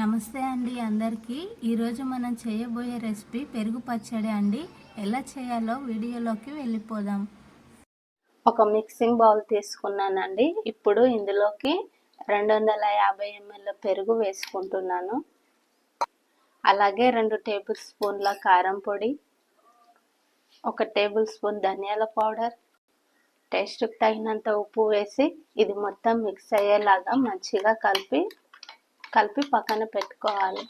నమస్తే అండి అందరికీ. ఈరోజు మనం చేయబోయే రెసిపీ పెరుగు పచ్చడి అండి. ఎలా చేయాలో వీడియోలోకి వెళ్ళిపోదాం. ఒక మిక్సింగ్ బౌల్ తీసుకున్నానండి. ఇప్పుడు ఇందులోకి రెండు వందల యాభై ఎంఎల్ పెరుగు వేసుకుంటున్నాను. అలాగే రెండు టేబుల్ స్పూన్ల కారం పొడి ఒక టేబుల్ స్పూన్ ధనియాల పౌడర్ టేస్ట్కి తగినంత ఉప్పు వేసి ఇది మొత్తం మిక్స్ అయ్యేలాగా మంచిగా కలిపి కలిపి పక్కన పెట్టుకోవాలి.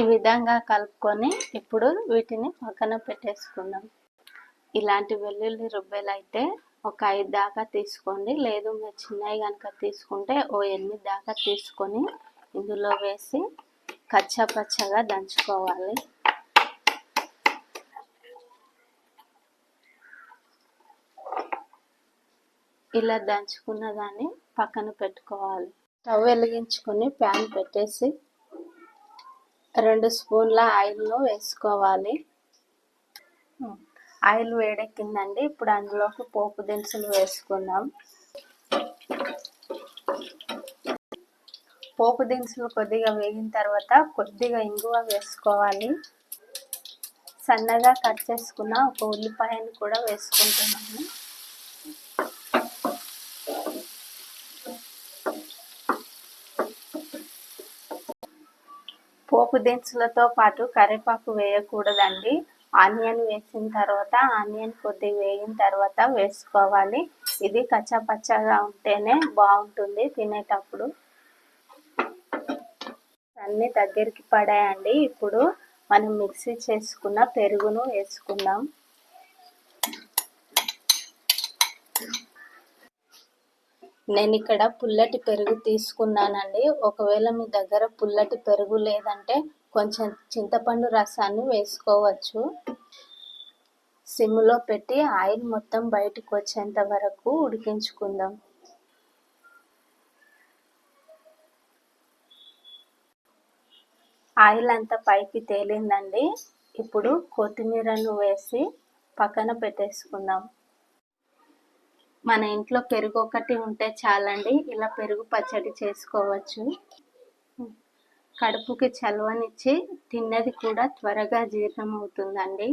ఈ విధంగా కలుపుకొని ఇప్పుడు వీటిని పక్కన పెట్టేసుకుందాం. ఇలాంటి వెల్లుల్లి రుబ్బెలు అయితే ఒక ఐదు దాకా తీసుకోండి. లేదు మీరు చిన్నవి కనుక తీసుకుంటే ఓ ఎనిమిది దాకా తీసుకొని ఇందులో వేసి కచ్చా పచ్చగా దంచుకోవాలి. ఇలా దంచుకున్న దాన్ని పక్కన పెట్టుకోవాలి. స్టవ్ వెలిగించుకొని ప్యాన్ పెట్టేసి రెండు స్పూన్ల ఆయిల్ను వేసుకోవాలి. ఆయిల్ వేడెక్కిందండి. ఇప్పుడు అందులోకి పోపు దినుసులు వేసుకుందాం. పోపు దినుసులు కొద్దిగా వేగిన తర్వాత కొద్దిగా ఇంగువ వేసుకోవాలి. సన్నగా కట్ చేసుకున్న ఒక ఉల్లిపాయను కూడా వేసుకుంటున్నాను. పోపు దినుసులతో పాటు కరివేపాకు వేయకూడదండి. ఆనియన్ వేసిన తర్వాత ఆనియన్ కొద్దిగా వేగిన తర్వాత వేసుకోవాలి. ఇది కచ్చాపచ్చగా ఉంటేనే బాగుంటుంది తినేటప్పుడు. అన్నీ దగ్గరికి పడాయండి. ఇప్పుడు మనం మిక్సీ చేసుకున్న పెరుగును వేసుకుందాం. నేను ఇక్కడ పుల్లటి పెరుగు తీసుకున్నానండి. ఒకవేళ మీ దగ్గర పుల్లటి పెరుగు లేదంటే కొంచెం చింతపండు రసాన్ని వేసుకోవచ్చు. సిమ్లో పెట్టి ఆయిల్ మొత్తం బయటకు వచ్చేంత వరకు ఉడికించుకుందాం. ఆయిల్ అంతా పైకి తేలిందండి. ఇప్పుడు కొత్తిమీరను వేసి పక్కన పెట్టేసుకుందాం. మన ఇంట్లో పెరుగు ఒకటి ఉంటే చాలండి. ఇలా పెరుగు పచ్చడి చేసుకోవచ్చు. కడుపుకి చలవనిచ్చి తిన్నది కూడా త్వరగా జీర్ణం అవుతుందండి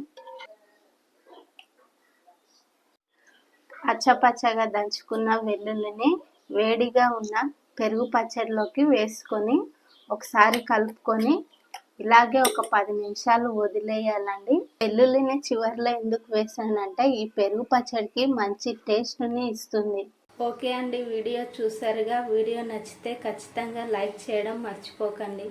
అచ్చపచ్చగా దంచుకున్న వెల్లుల్లిని వేడిగా ఉన్న పెరుగు పచ్చడిలోకి వేసుకొని ఒకసారి కలుపుకొని ఇలాగే ఒక పది నిమిషాలు వదిలేయాలండి. వెల్లుల్లిని చివరిలో ఎందుకు వేసానంటే ఈ పెరుగు పచ్చడికి మంచి టేస్ట్ని ఇస్తుంది. ఓకే అండి వీడియో చూసారుగా. వీడియో నచ్చితే ఖచ్చితంగా లైక్ చేయడం మర్చిపోకండి.